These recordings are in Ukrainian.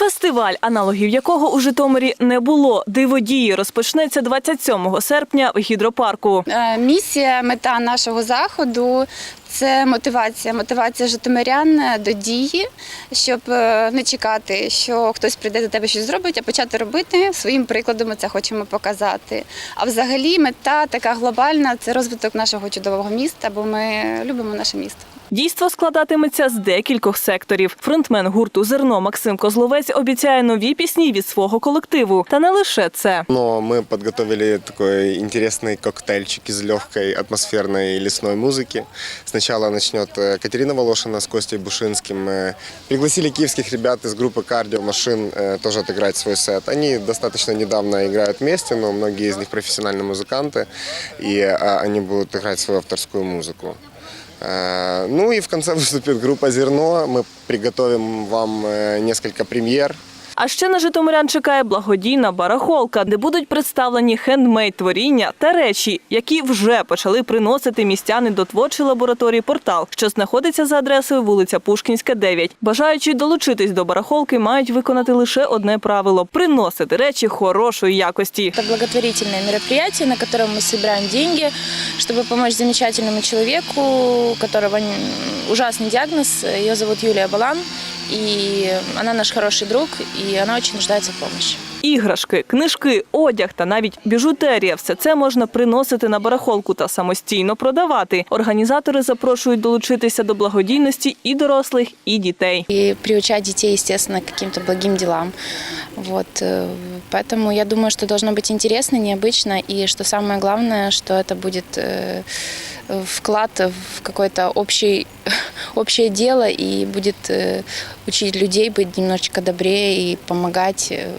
Фестиваль, аналогів якого у Житомирі не було. Диводії розпочнеться 27 серпня в гідропарку. Е, Місія, мета нашого заходу це мотивація. Мотивація житомирян до дії, щоб е, не чекати, що хтось прийде до тебе щось зробить, а почати робити своїм прикладом. Ми це хочемо показати. А взагалі, мета така глобальна це розвиток нашого чудового міста, бо ми любимо наше місто. Дійство складатиметься з декількох секторів. Фронтмен гурту Зерно Максим Козловець обіцяє нові пісні від свого колективу. Та не лише це. Но мы подготовили такой интересный коктейльчик из легкой атмосферной лесной музыки. Сначала начнет э, Катерина Волошина с Костей Бушинским. Э, Пригласили киевских ребят из группы Кардио Машин э, тоже отыграть свой сет. Они достаточно недавно играют вместе, но многие из них профессиональные музыканты, и э, они будут играть свою авторскую музыку. Э, Ну и в конце выступит группа «Зерно». Мы приготовим вам э, несколько премьер. А ще на житомирян чекає благодійна барахолка, де будуть представлені хендмейд творіння та речі, які вже почали приносити містяни до творчої лабораторії Портал, що знаходиться за адресою вулиця Пушкінська, 9. Бажаючи долучитись до барахолки, мають виконати лише одне правило приносити речі хорошої якості. Это благотворительное мероприятие, на котором мы собираем деньги, чтобы помочь замечательному человеку, у которого м, ужасный диагноз. Ее зовут Юлия Балан, и она наш хороший друг, и она очень нуждается в помощи. Іграшки, книжки, одяг та навіть біжутерія – все це можна приносити на барахолку та самостійно продавати. Організатори запрошують долучитися до благодійності і дорослих, і дітей. И приучать детей, естественно, к каким-то благим делам. Вот. э, Поэтому я думаю, что должно быть интересно, необычно, и что самое главное, что это будет э, вклад в какое-то общий, общее дело и будет э, учить людей быть немножечко добрее и помогать э,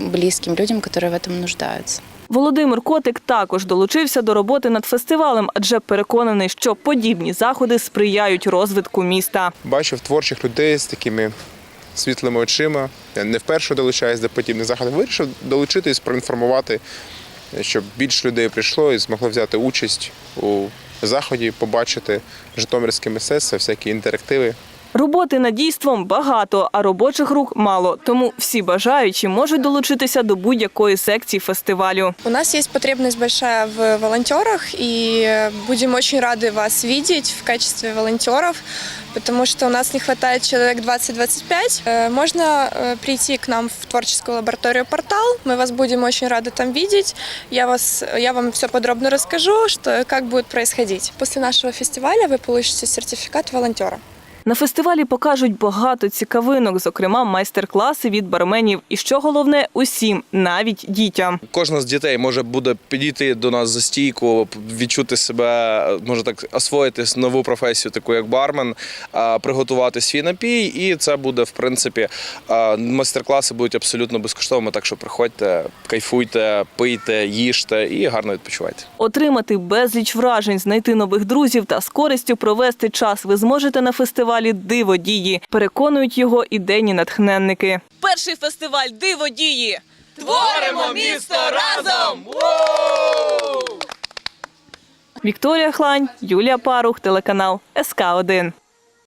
близким людям, которые в этом нуждаются. Володимир Котик також долучився до роботи над фестивалем, адже переконаний, що подібні заходи сприяють розвитку міста. бачив творчих людей з такими світлими очима. Я не вперше долучаюсь до подібних заходів. Вирішив долучитись, проінформувати, щоб більше людей прийшло і змогло взяти участь у заході, побачити житомирське мистецтво, всякі інтерактиви. Роботи над дійством багато, а робочих рук мало. Тому всі бажаючі можуть долучитися до будь-якої секції фестивалю. У нас есть потребность большая в волонтерах, и будем очень рады вас видеть в качестве волонтеров, потому что у нас не хватает человек 20-25. Э, Можно э, прийти к нам в творческую лабораторию «Портал». Мы вас будем очень рады там видеть. Я, вас, я вам все подробно расскажу, что и как будет происходить. После нашего фестиваля вы получите сертификат волонтера. На фестивалі покажуть багато цікавинок, зокрема майстер-класи від барменів. І що головне, усім, навіть дітям. Кожна з дітей може буде підійти до нас за стійку, відчути себе, може так освоїти нову професію, таку як бармен, приготувати свій напій, і це буде в принципі майстер-класи будуть абсолютно безкоштовними. Так що приходьте, кайфуйте, пийте, їжте і гарно відпочивайте. Отримати безліч вражень, знайти нових друзів та з користю провести час ви зможете на фестивалі Диво дії. Переконують його ідейні натхненники. Перший фестиваль Диво дії. Творимо місто разом! Вікторія Хлань, Юлія Парух, телеканал СК 1